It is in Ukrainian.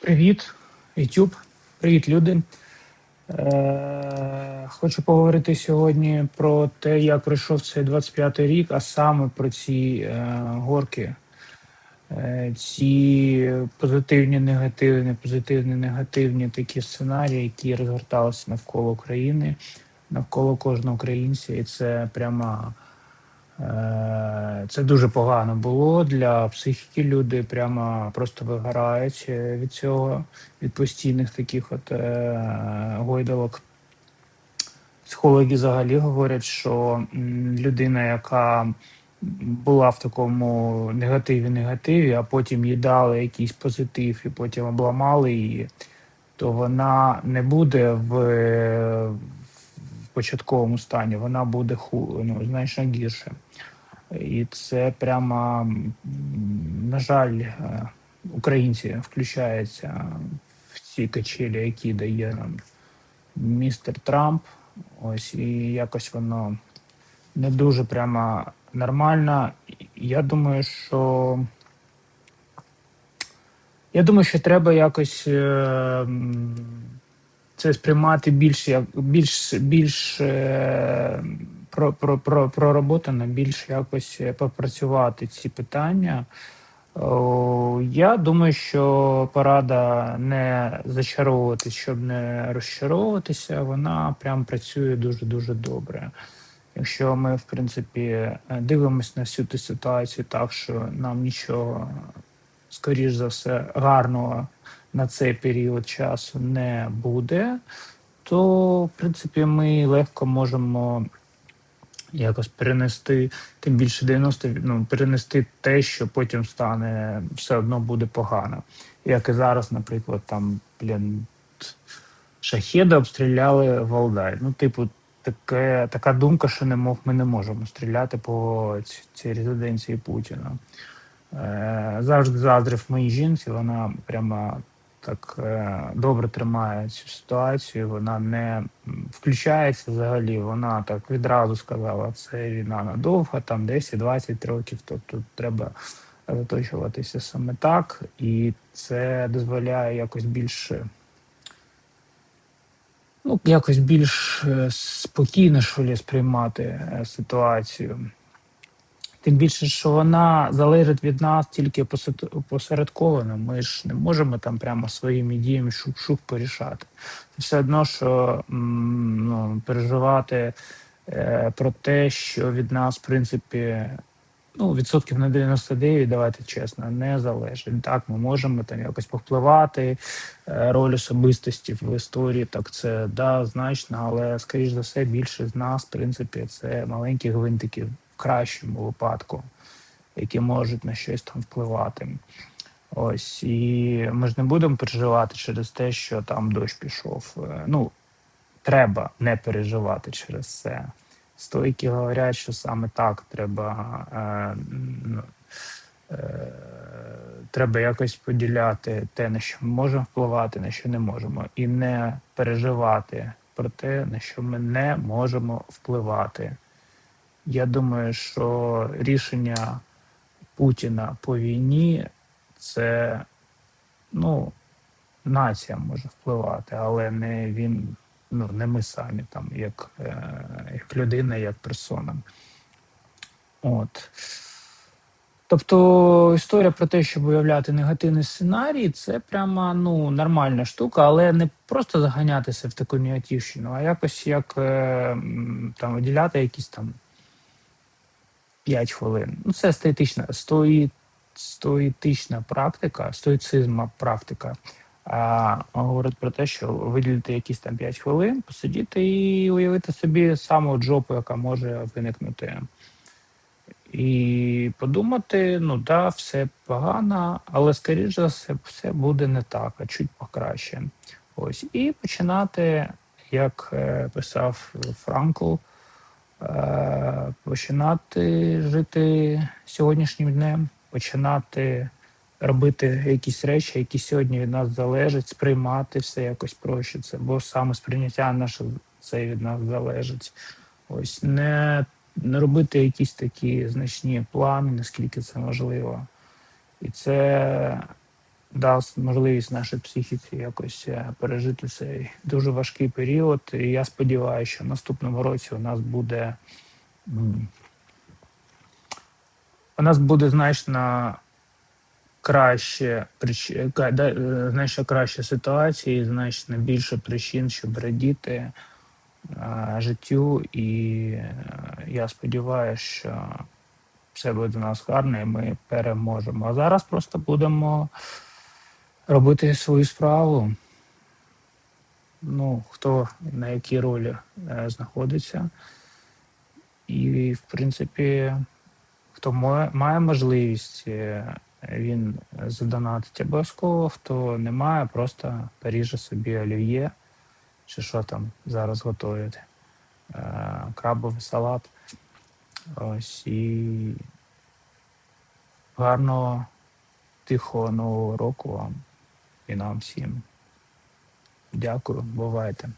Привіт, YouTube. Привіт, люди. Е, хочу поговорити сьогодні про те, як пройшов цей 25-й рік, а саме про ці е, горки, е, ці позитивні, негативні, позитивні, негативні такі сценарії, які розгорталися навколо України, навколо кожного українця, і це прямо. Е, Це дуже погано було для психіки. Люди прямо просто вигорають е, від цього, від постійних таких от е, гойдалок. Психологи взагалі говорять, що людина, яка була в такому негативі, негативі, а потім їй дали якийсь позитив і потім обламали її, то вона не буде в початковому стані, вона буде ху, ну, значно гірше. І це прямо, на жаль, е, українці включаються в ці качелі, які дає нам містер Трамп. Ось і якось воно не дуже прямо нормально. Я думаю, що я думаю, що треба якось е, це сприймати більш як більш більш е, про, про, про, пророботано, більш якось е, попрацювати ці питання. О, я думаю, що порада не зачаровуватись, щоб не розчаровуватися, вона прям працює дуже дуже добре. Якщо ми, в принципі, дивимося на всю ту ситуацію так, що нам нічого, скоріш за все, гарного на цей період часу не буде, то в принципі ми легко можемо якось перенести, тим більше 90, ну, перенести те, що потім стане все одно буде погано. Як і зараз, наприклад, там, блін, шахеди обстріляли Валдай. Ну, типу, таке, така думка, що не мов, ми не можемо стріляти по ці- цій резиденції Путіна. Е, завжди заздрив моїй жінці, вона прямо так е, добре тримає цю ситуацію. Вона не включається взагалі. Вона так відразу сказала, це війна надовго, там 10-20 років. Тобто треба заточуватися саме так, і це дозволяє якось більше. Ну, якось більш е, спокійно що ли, сприймати е, ситуацію. Тим більше, що вона залежить від нас тільки посередковано. Ми ж не можемо там прямо своїми діями шук-шук порішати. Це все одно, що ну, переживати е, про те, що від нас, в принципі, ну, відсотків на 99, давайте чесно, не залежить. Так, ми можемо там якось повпливати, е, роль особистості в історії, так це да, значно, але скоріш за все, більше з нас, в принципі, це маленькі гвинтики в кращому випадку, які можуть на щось там впливати. Ось і ми ж не будемо переживати через те, що там дощ пішов. Е, Ну, треба не переживати через це. Стойки говорять, що саме так треба, е, ну, е, треба якось поділяти те, на що ми можемо впливати, на що не можемо, і не переживати про те, на що ми не можемо впливати. Я думаю, що рішення Путіна по війні це ну, нація може впливати, але не він, ну не ми самі, там, як, е, як людина, як персона. От. Тобто історія про те, щоб уявляти негативний сценарій, це прямо ну, нормальна штука, але не просто заганятися в таку негативщину, а якось як е, там виділяти якісь там 5 хвилин. Ну, це стоїтична, стої, стоїтична практика, стоїцизма практика. А, говорить про те, що виділити якісь там 5 хвилин, посидіти і уявити собі саму джопу, яка може виникнути. І подумати, ну да, все погано, але скоріш за все, все буде не так, а чуть покраще. Ось. І починати, як е, писав Франкл, починати жити сьогоднішнім днем, починати робити якісь речі, які сьогодні від нас залежать, сприймати все якось проще. Це, бо саме сприйняття наше це від нас залежить. Ось не, не робити якісь такі значні плани, наскільки це можливо. І це дасть можливість нашій психіці якось е, пережити цей дуже важкий період. І я сподіваюся, що в наступному році у нас буде у нас буде значно краще е, значно краще ситуація, і значно більше причин, щоб радіти е, життю. І я сподіваюся, що все буде у нас гарно, і ми переможемо. А зараз просто будемо робити свою справу. Ну, хто на якій ролі е, знаходиться. І, в принципі, хто має, має можливість, е, він задонатить обов'язково, хто не має, просто поріже собі олів'є, чи що там зараз готують. Е, крабовий салат. Ось і гарного, тихого нового року вам і нам всім. Дякую, бувайте.